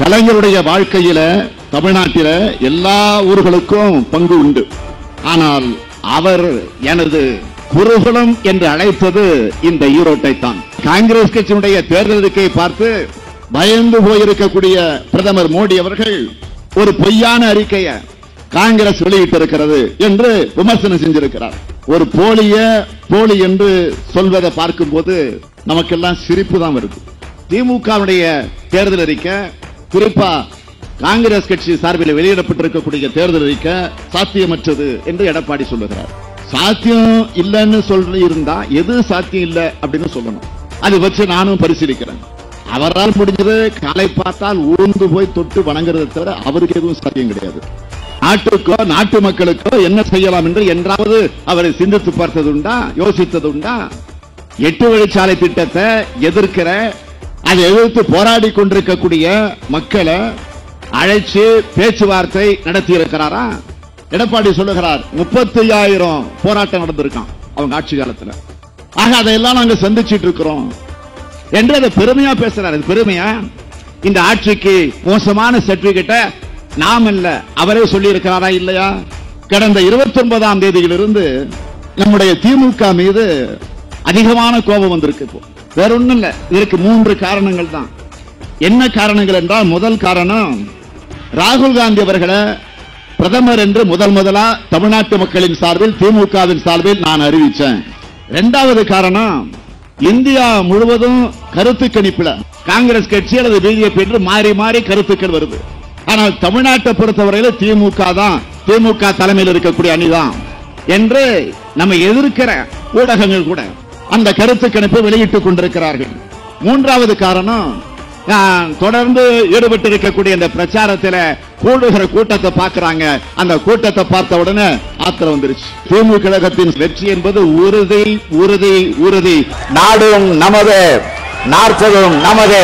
கலைஞருடைய வாழ்க்கையில தமிழ்நாட்டில எல்லா ஊர்களுக்கும் பங்கு உண்டு. ஆனால் அவர் எனது குருகுலம் என்று அழைத்தது இந்த ஈரோட்டை தான் காங்கிரஸ் கட்சியினுடைய தேர்தல் அறிக்கையை பார்த்து பயந்து போயிருக்கக்கூடிய பிரதமர் மோடி அவர்கள் ஒரு பொய்யான அறிக்கையை காங்கிரஸ் வெளியிட்டிருக்கிறது என்று விமர்சனம் செஞ்சிருக்கிறார். ஒரு போலிய போலி என்று சொல்வதை பார்க்கும்போது நமக்கெல்லாம் சிரிப்பு தான் வருது. திமுகவுடைய தேர்தல் அறிக்கை குறிப்பா காங்கிரஸ் கட்சி சார்பில் வெளியிடப்பட்டிருக்கக்கூடிய தேர்தல் அறிக்கை சாத்தியமற்றது என்று எடப்பாடி சொல்லுகிறார். சாத்தியம் இல்லைன்னு சொல்லி இருந்தா எது சாத்தியம் இல்லை அப்படின்னு சொல்லணும். அது வச்சு நானும் பரிசீலிக்கிறேன். அவரால் முடிஞ்சது காலை பார்த்தால் ஊர்ந்து போய் தொட்டு வணங்குறதை தவிர அவருக்கு எதுவும் சாத்தியம் கிடையாது. நாட்டுக்கோ நாட்டு மக்களுக்கோ என்ன செய்யலாம் என்று என்றாவது அவரை சிந்தித்து பார்த்தது உண்டா? யோசித்தது உண்டா? எட்டு வழிச்சாலை திட்டத்தை எதிர்க்கிற அதை எதிர்த்து போராடி கொண்டிருக்கக்கூடிய மக்களை அழைச்சு பேச்சுவார்த்தை நடத்தி இருக்கிறாரா எடப்பாடி சொல்லுகிறார் முப்பத்தி ஐயாயிரம் போராட்டம் நடந்திருக்கான் அவங்க ஆட்சி காலத்துல. ஆக அதையெல்லாம் நாங்க சந்திச்சிட்டு இருக்கிறோம். என்று அதை பெருமையா பேசுறாரு. இது பெருமையா? இந்த ஆட்சிக்கு மோசமான சர்டிபிகேட்டை நாம் இல்ல அவரே சொல்லி இருக்கிறாரா இல்லையா? கடந்த இருபத்தி ஒன்பதாம் தேதியிலிருந்து நம்முடைய திமுக மீது அதிகமான கோபம் வந்திருக்கு இப்போ. வேற ஒண்ணும் இல்ல இதற்கு மூன்று காரணங்கள் தான் என்ன காரணங்கள் என்றால் முதல் காரணம் ராகுல் காந்தி அவர்களை பிரதமர் என்று முதல் முதலா தமிழ்நாட்டு மக்களின் சார்பில் திமுகவின் சார்பில் நான் அறிவிச்சேன். இரண்டாவது காரணம் இந்தியா முழுவதும் கருத்து கணிப்புல காங்கிரஸ் கட்சி அல்லது பிஜேபி என்று மாறி மாறி கருத்துக்கள் வருது. ஆனால் தமிழ்நாட்டை பொறுத்தவரையில் திமுக தான் திமுக தலைமையில் இருக்கக்கூடிய அணிதான் என்று நம்ம எதிர்க்கிற ஊடகங்கள் கூட அந்த கருத்து கணிப்பை வெளியிட்டுக் கொண்டிருக்கிறார்கள். மூன்றாவது காரணம் தொடர்ந்து ஈடுபட்டு இருக்கக்கூடிய இந்த பிரச்சாரத்தில் கூடுகிற கூட்டத்தை பார்க்கிறாங்க. அந்த கூட்டத்தை பார்த்த உடனே ஆத்திரம் வந்துருச்சு. திமுக கழகத்தின் வெற்றி என்பது உறுதி உறுதி உறுதி. நாடும் நமது நாற்பதும் நமது.